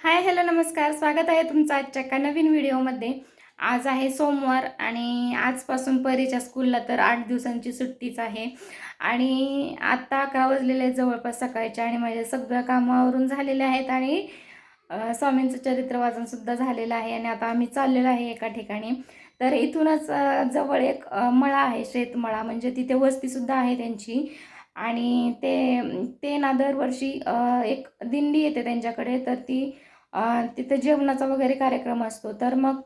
Hi hello नमस्कार. स्वागत आहे तुमचं आजच्या एका नवीन व्हिडिओमध्ये. आज आहे सोमवार आणि आजपासून परीच्या स्कूलला तर आठ दिवसांची सुट्टीच आहे. आणि आत्ता अकरा वाजलेले आहेत जवळपास सकाळच्या आणि माझ्या सगळ्या कामावरून झालेले आहेत आणि स्वामींचं चरित्र वाचनसुद्धा झालेलं आहे आणि आता आम्ही चाललेलो आहे एका ठिकाणी. तर इथूनच जवळ एक मळा आहे शेतमळा म्हणजे तिथे वस्तीसुद्धा आहे त्यांची. आणि ते ते ना दरवर्षी एक दिंडी येते त्यांच्याकडे. तर ती तिथं जेवणाचा वगैरे कार्यक्रम असतो. तर मग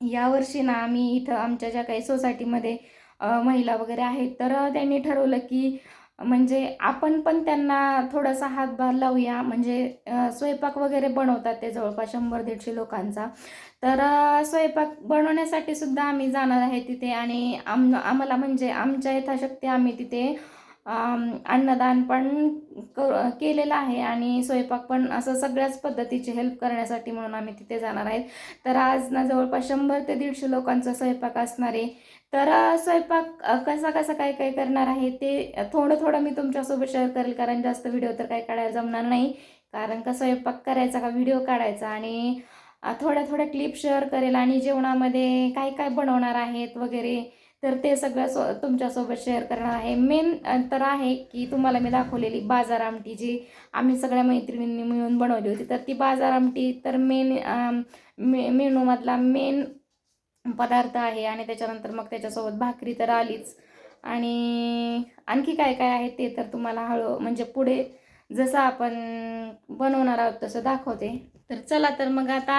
यावर्षी ना आम्ही इथं आमच्या ज्या काही सोसायटीमध्ये महिला वगैरे आहेत तर त्यांनी ठरवलं की म्हणजे आपण पण त्यांना थोडासा हातभार लावूया. म्हणजे स्वयंपाक वगैरे बनवतात ते जवळपास शंभर दीडशे लोकांचा. तर स्वयंपाक बनवण्यासाठी सुद्धा आम्ही जाणार आहे तिथे आणि आम आम्हाला म्हणजे आमच्या यथाशक्ती आम्ही तिथे अन्नदान पण क केलेलं आहे आणि स्वयंपाक पण असं सगळ्याच पद्धतीची हेल्प करण्यासाठी म्हणून आम्ही तिथे जाणार आहेत. तर आज ना जवळपास शंभर ते दीडशे लोकांचा स्वयंपाक असणार आहे. तर स्वयंपाक कसा कसा काय काय करणार आहे ते थोडं थोडं मी तुमच्यासोबत शेअर करेल कारण जास्त व्हिडिओ तर काय काढायला जमणार नाही. कारण का स्वयंपाक करायचा का व्हिडिओ काढायचा आणि थोड्या थोड्या क्लिप शेअर करेल आणि जेवणामध्ये काय काय बनवणार आहेत वगैरे तर ते सगळं सो तुमच्यासोबत शेअर करणार आहे. मेन तर आहे की तुम्हाला मी दाखवलेली बाजार आमटी जी आम्ही सगळ्या मैत्रिणींनी मिळून बनवली होती. तर ती बाजार आमटी तर मेन मे मेनूमधला मेन पदार्थ आहे आणि त्याच्यानंतर मग त्याच्यासोबत भाकरी तर आलीच. आणि आणखी काय काय आहे ते तर तुम्हाला हळू म्हणजे पुढे जसं आपण बनवणार आहोत तसं दाखवते. तर चला तर मग आता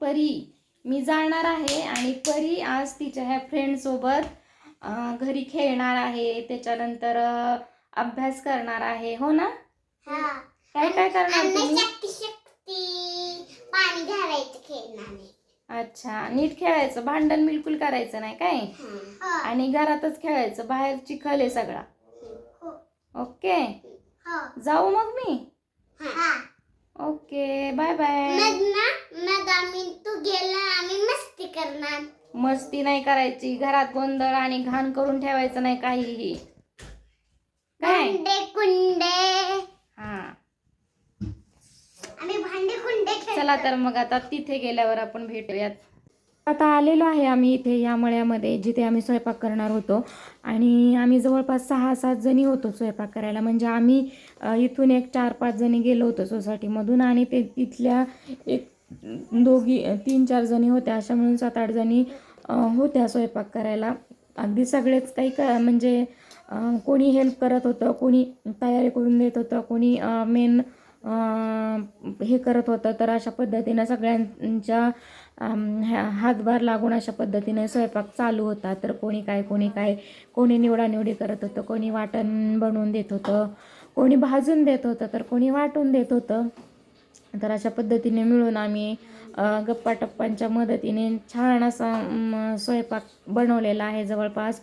परी मी जाणार आहे आणि परी आज तिच्या ह्या फ्रेंडसोबत घरी खेळणार आहे. त्याच्यानंतर अभ्यास करणार आहे. हो ना? हा. काय काय करणार तुम्ही? अच्छा. नीट खेळायचं. भांडण बिलकुल करायचं नाही काय? आणि घरातच खेळायचं. बाहेर चिखल आहे सगळा. ओके. जाऊ मग मी? Okay bye bye. मग ना मग आम्ही तू गेला आम्ही मस्ती करणार. मस्ती नाही करायची घरात गोंधळ आणि घाण करून ठेवायचं नाही काहीही. काय? भांडे कुंडे. हा. आम्ही भांडे कुंडे चला तर मग आता तिथे गेल्यावर आपण भेटूयात. आता आलेलो आहे आम्ही इथे या मळ्यामध्ये जिथे आम्ही स्वयंपाक करणार होतो. आणि आम्ही जवळपास सहा सात जणी होतो स्वयंपाक करायला. म्हणजे आम्ही इथून एक चार पाच जणी गेलो होतो सोसायटीमधून आणि ते तिथल्या एक दोघी तीन चार जणी होत्या. अशा म्हणून सात आठ जणी होत्या स्वयंपाक करायला. अगदी सगळेच काही क म्हणजे कोणी हेल्प करत होतं कोणी तयारी करून देत होतं कोणी मेन हे करत होतं. तर अशा पद्धतीनं सगळ्यांच्या हातभार लागून अशा पद्धतीने स्वयंपाक चालू होता. तर कोणी काय कोणी काय कोणी निवडानिवडी करत होतं कोणी वाटण बनवून देत होतं कोणी भाजून देत होतं तर कोणी वाटून देत होतं. तर अशा पद्धतीने मिळून आम्ही गप्पा टप्पांच्या मदतीने छान असा स्वयंपाक बनवलेला आहे. जवळपास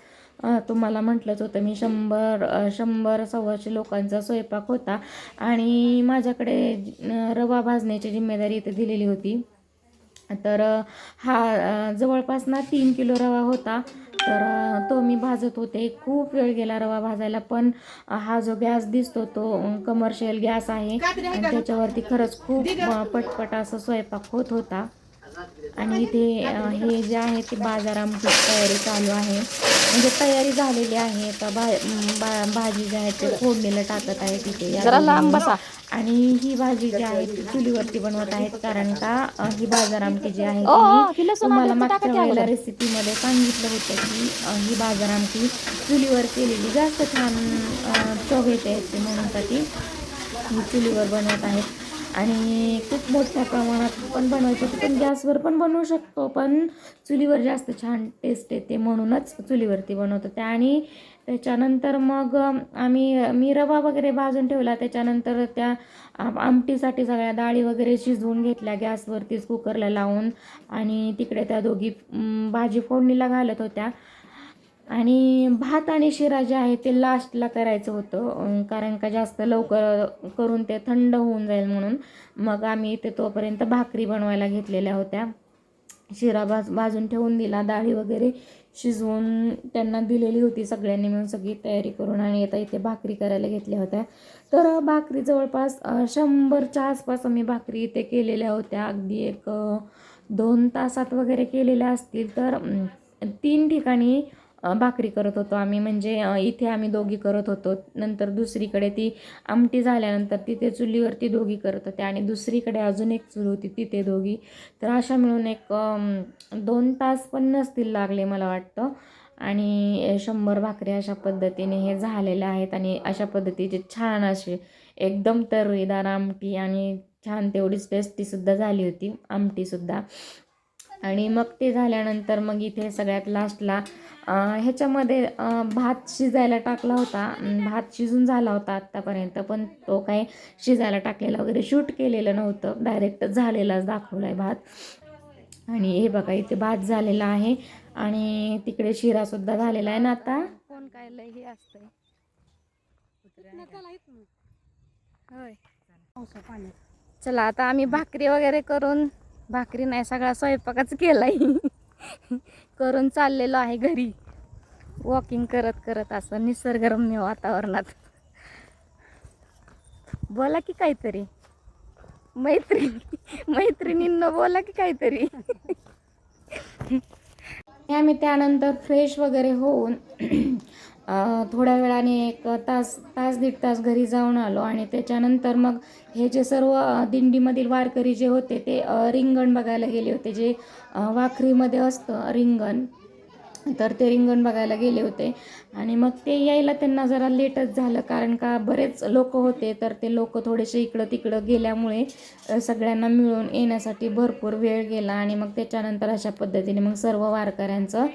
तुम्हाला म्हटलंच होतं मी शंभर शंभर सव्वाशे लोकांचा स्वयंपाक होता. आणि माझ्याकडे रवा भाजण्याची जिम्मेदारी इथे दिलेली होती. तर हा जवळपास ना तीन किलो रवा होता. तर तो मी भाजत होते. खूप वेळ गेला रवा भाजायला पण हा जो गॅस दिसतो तो कमर्शियल गॅस आहे. त्याच्यावरती खरंच खूप पटपट असं स्वयंपाक होत होता. आणि इथे हे जे आहे ते बाजार आमची तयारी चालू आहे. म्हणजे तयारी झालेली आहे. भा भा- भाजी जी आहे ते फोडणीला टाकत आहे तिथे. आणि ही भाजी जी आहे ती चुलीवरती बनवत आहेत. कारण का ही बाजार आमटी जी आहे ती तुम्हाला मागच्या वेळेला रेसिपीमध्ये सांगितलं होतं की ही बाजार आमटी चुलीवर केलेली जास्त छान चव येते म्हणून ही चुलीवर बनवत आहेत. आणि खूप मोठ्या प्रमाणात पण बनवायचं पण गॅसवर पण बनवू शकतो पण चुलीवर जास्त छान टेस्ट येते म्हणूनच चुलीवरती बनवतो. त्या आणि त्याच्यानंतर मग आम्ही मी रवा वगैरे भाजून ठेवला. त्याच्यानंतर त्या आमटीसाठी सगळ्या डाळी वगैरे शिजवून घेतल्या गॅसवरतीच कुकरला लावून. आणि तिकडे त्या दोघी भाजी फोडणीला घालत होत्या. आणि भात आणि शिरा जे आहे ते लास्टला करायचं होतं. कारण का जास्त लवकर करून ते थंड होऊन जाईल म्हणून. मग आम्ही इथे तोपर्यंत भाकरी बनवायला घेतलेल्या होत्या. शिरा भाज भाजून ठेवून दिला. डाळी वगैरे शिजवून त्यांना दिलेली होती सगळ्यांनी मिळून सगळी तयारी करून आणि आता इथे भाकरी करायला घेतल्या होत्या. तर भाकरी जवळपास शंभरच्या आसपास आम्ही भाकरी इथे केलेल्या होत्या. अगदी एक दोन तासात वगैरे केलेल्या असतील तर तीन ठिकाणी भाकरी करत होतो आम्ही. म्हणजे इथे आम्ही दोघी करत होतो. नंतर दुसरीकडे ती आमटी झाल्यानंतर तिथे चुलीवरती दोघी करत होत्या आणि दुसरीकडे अजून एक चूल होती तिथे दोघी. तर अशा मिळून एक दोन तास पण नसतील लागले मला वाटतं. आणि शंभर भाकरी अशा पद्धतीने हे झालेल्या आहेत. आणि अशा पद्धतीचे छान असे एकदम तर्रीदार आमटी आणि छान तेवढीच टेस्टीसुद्धा झाली होती. आमटीसुद्धा आणि मग ते झाल्यानंतर मग इथे सगळ्यात लास्टला ह्याच्यामध्ये भात शिजायला टाकला होता. भात शिजून झाला होता आत्तापर्यंत पण तो काय शिजायला टाकलेला वगैरे शूट केलेलं नव्हतं. डायरेक्ट झालेलाच दाखवला आहे भात. आणि हे बघा इथे भात झालेला आहे. आणि तिकडे शिरासुद्धा झालेला आहे. ना आता कोण काय लय हे असतंय. होय. चला आता आम्ही भाकरी वगैरे करून भाकरी नाही सगळा स्वयंपाकच केलाय. करून चाललेलो आहे घरी. वॉकिंग करत करत असं निसर्गरम्य वातावरणात. बोला की काहीतरी. मैत्रिणी मैत्रिणींना बोला की काहीतरी. आम्ही त्यानंतर फ्रेश वगैरे होऊन थोड्या वेळाने एक तास तास दीड तास घरी जाऊन आलो आणि त्याच्यानंतर मग हे जे सर्व दिंडीमधील वारकरी जे होते ते रिंगण बघायला गेले होते जे वाखरीमध्ये असतं रिंगण. तर ते रिंगण बघायला गेले होते. आणि मग ते यायला त्यांना जरा लेटच झालं. कारण का बरेच लोक होते तर ते लोक थोडेसे इकडं तिकडं गेल्यामुळे सगळ्यांना मिळून येण्यासाठी भरपूर वेळ गेला. आणि मग त्याच्यानंतर अशा पद्धतीने मग सर्व वारकऱ्यांचं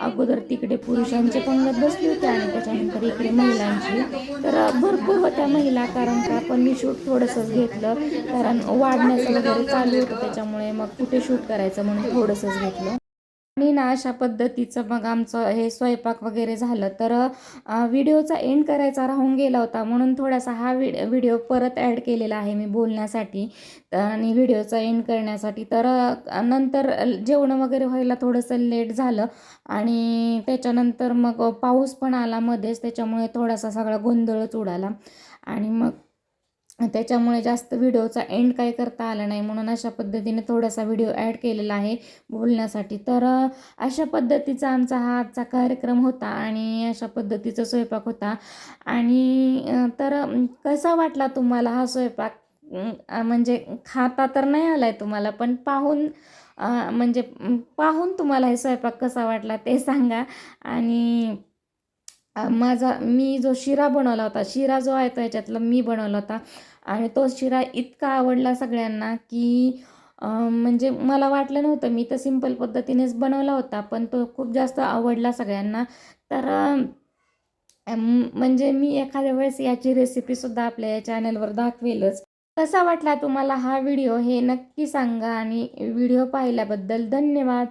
अगोदर तिकडे पुरुषांची पंगत बसली होती आणि त्याच्यानंतर इकडे महिलांची. तर भरपूर होत्या महिला. कारण का पण मी शूट थोडंसंच घेतलं. कारण वाढण्याचं वगैरे चालू होतं. त्याच्यामुळे मग कुठे शूट करायचं म्हणून थोडंसंच घेतलं. आणि ना अशा पद्धतीचं मग आमचं हे स्वयंपाक वगैरे झालं तर व्हिडिओचा एंड करायचा राहून गेला होता. म्हणून थोडासा हा व्हिड व्हिडिओ परत ॲड केलेला आहे मी बोलण्यासाठी. आणि व्हिडिओचा एंड करण्यासाठी. तर नंतर जेवण वगैरे व्हायला थोडंसं लेट झालं. आणि त्याच्यानंतर मग पाऊस पण आला मध्येच. त्याच्यामुळे थोडासा सगळा गोंधळच उडाला. आणि मग त्याच्यामुळे जास्त व्हिडिओचा एंड काय करता आला नाही म्हणून अशा पद्धतीने थोडासा व्हिडिओ ॲड केलेला आहे बोलण्यासाठी. तर अशा पद्धतीचा आमचा हा आजचा कार्यक्रम होता आणि अशा पद्धतीचा स्वयंपाक होता. आणि तर कसा वाटला तुम्हाला हा स्वयंपाक? म्हणजे खाता तर नाही आला आहे तुम्हाला पण पाहून म्हणजे पाहून तुम्हाला हे स्वयंपाक कसा वाटला ते सांगा. आणि माझा मी जो शिरा बनवला होता शिरा जो आहे तो याच्यातला मी बनवला होता. आणि तो शिरा इतका आवडला सगळ्यांना की म्हणजे मला वाटलं नव्हतं मी तर सिंपल पद्धतीनेच बनवला होता पण तो खूप जास्त आवडला सगळ्यांना. तर म्हणजे मी एखाद्या वेळेस याची रेसिपीसुद्धा आपल्या या चॅनलवर दाखवेलच. कसा वाटला तुम्हाला हा व्हिडिओ हे नक्की सांगा आणि व्हिडिओ पाहिल्याबद्दल धन्यवाद.